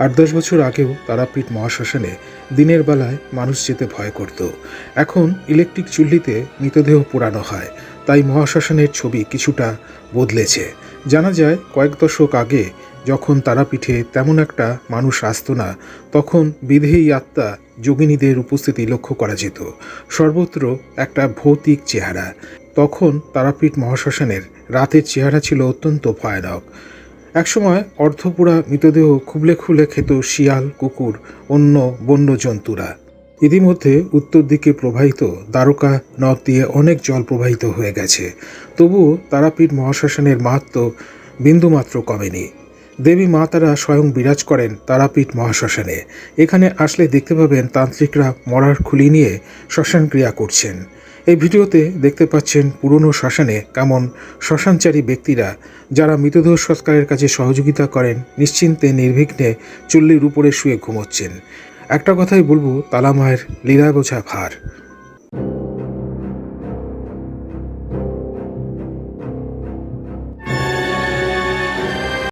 আট দশ বছর আগেও তারাপীঠ মহাশ্মশানে দিনের বেলায় মানুষ যেতে ভয় করত। এখন ইলেকট্রিক চুল্লিতে মৃতদেহ পোড়ানো হয়। তাই মহাশ্মশানের ছবি কিছুটা বদলেছে। জানা যায়, কয়েক দশক আগে যখন তারাপীঠে তেমন একটা মানুষ আসতো না, তখন বিধেয়ী আত্মা যোগিনীদের উপস্থিতি লক্ষ্য করা যেত। সর্বত্র একটা ভৌতিক চেহারা। তখন তারাপীঠ মহাশ্মশানের রাতের চেহারা ছিল অত্যন্ত ভয়ানক। একসময় অর্ধপুরা মৃতদেহ খুবলে খুলে খেত শিয়াল, কুকুর, অন্য বন্য জন্তুরা ইতিমধ্যে উত্তর দিকে প্রবাহিত দ্বারকা নদ দিয়ে অনেক জল প্রবাহিত হয়ে গেছে। তবুও তারাপীঠ মহাশ্মশানের মাহাত্ম বিন্দুমাত্র কমেনি। দেবী মা তারা স্বয়ং বিরাজ করেন তারাপীঠ মহাশ্মশানে। এখানে আসলে দেখতে পাবেন তান্ত্রিকরা মরার খুলি নিয়ে শ্মশান ক্রিয়া করছেন। এই ভিডিওতে দেখতে পাচ্ছেন পুরনো শ্মশানে কেমন শ্মশানচারী ব্যক্তিরা যারা মৃতদেহ সৎকারের কাছে সহযোগিতা করেন, নিশ্চিন্তে, নির্বিঘ্নে চুল্লির উপরে শুয়ে ঘুমোচ্ছেন। একটা কথাই বলব তালামায়ের লীলা বোঝা ভার।